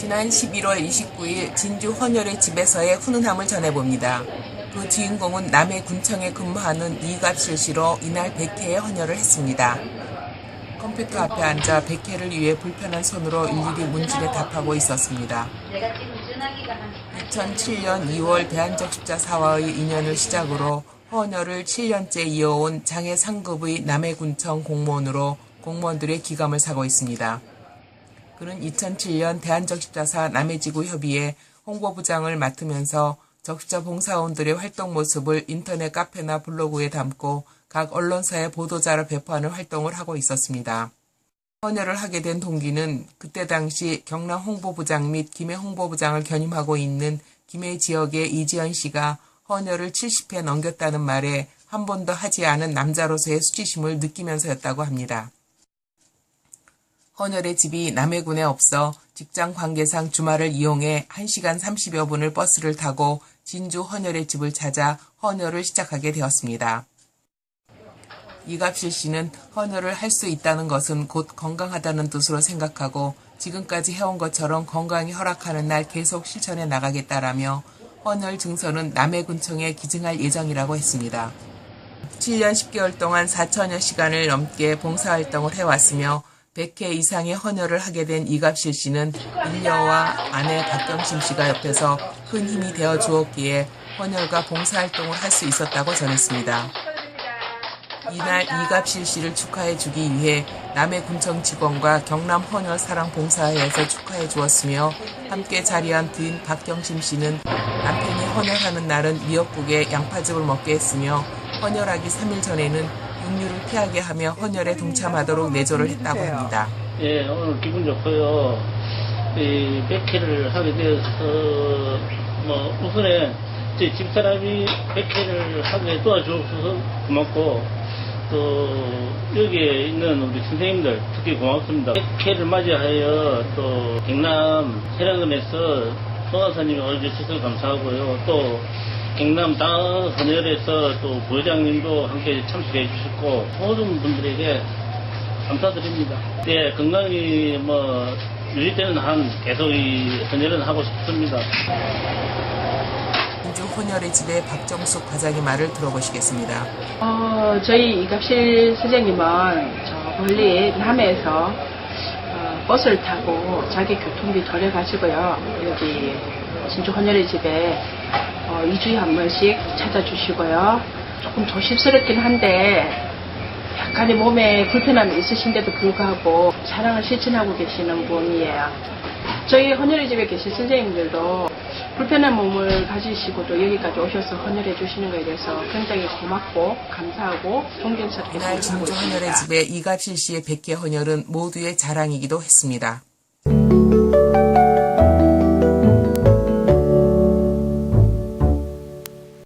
지난 11월 29일 진주 헌혈의 집에서의 훈훈함을 전해봅니다. 그 주인공은 남해 군청에 근무하는 이갑실 씨로 이날 100회의 헌혈을 했습니다. 컴퓨터 앞에 앉아 100회를 위해 불편한 손으로 일일이 문질에 답하고 있었습니다. 2007년 2월 대한적십자사와의 인연을 시작으로 헌혈을 7년째 이어온 장애 상급의 남해군청 공무원으로 공무원들의 기감을 사고 있습니다. 그는 2007년 대한적십자사 남해지구 협의회 홍보부장을 맡으면서 적십자 봉사원들의 활동 모습을 인터넷 카페나 블로그에 담고 각 언론사에 보도자를 배포하는 활동을 하고 있었습니다. 헌혈을 하게 된 동기는 그때 당시 경남 홍보부장 및 김해 홍보부장을 견임하고 있는 김해 지역의 이지연 씨가 헌혈을 70회 넘겼다는 말에 한 번도 하지 않은 남자로서의 수치심을 느끼면서였다고 합니다. 헌혈의 집이 남해군에 없어 직장 관계상 주말을 이용해 1시간 30여 분을 버스를 타고 진주 헌혈의 집을 찾아 헌혈을 시작하게 되었습니다. 이갑실 씨는 헌혈을 할 수 있다는 것은 곧 건강하다는 뜻으로 생각하고 지금까지 해온 것처럼 건강이 허락하는 날 계속 실천해 나가겠다라며 헌혈 증서는 남해군청에 기증할 예정이라고 했습니다. 7년 10개월 동안 4천여 시간을 넘게 봉사활동을 해왔으며 100회 이상의 헌혈을 하게 된 이갑실 씨는 일녀와 아내 박경심 씨가 옆에서 큰 힘이 되어 주었기에 헌혈과 봉사활동을 할 수 있었다고 전했습니다. 이날 이갑실 씨를 축하해 주기 위해 남해군청 직원과 경남 헌혈 사랑 봉사회에서 축하해 주었으며 함께 자리한 부인 박경심 씨는 남편이 헌혈하는 날은 미역국에 양파즙을 먹게 했으며 헌혈하기 3일 전에는 육류를 피하게 하며 헌혈에 동참하도록 내조를 했다고 합니다. 예, 오늘 기분 좋고요. 이 100회를 하게 되어서, 뭐, 우선에 제 집사람이 100회를 하게 도와주셔서 고맙고, 또, 여기에 있는 우리 선생님들 특히 고맙습니다. 100회를 맞이하여 또, 경남 세라근에서 송하사님이 와주셔서 감사하고요. 또, 경남 당 선열에서 또 부회장님도 함께 참석해 주셨고, 모든 분들에게 감사드립니다. 예, 건강이 뭐 유지되는 한 계속 이 헌혈은 하고 싶습니다. 진주 헌혈의 집의 박정숙 과장의 말을 들어보시겠습니다. 어, 저희 이갑실 선생님은 저 멀리 남해에서 어, 버스를 타고 자기 교통비 덜해가지고요. 여기 진주 헌혈의 집에 어, 2주에 한 번씩 찾아주시고요. 조금 조심스럽긴 한데 약간의 몸에 불편함이 있으신데도 불구하고 사랑을 실천하고 계시는 분이에요. 저희 헌혈의 집에 계신 선생님들도 불편한 몸을 가지시고도 여기까지 오셔서 헌혈해 주시는 것에 대해서 굉장히 고맙고 감사하고 존경스럽게 이날 생각하고 진주 헌혈의 있습니다. 집의 이갑실 씨의 100회 헌혈은 모두의 자랑이기도 했습니다.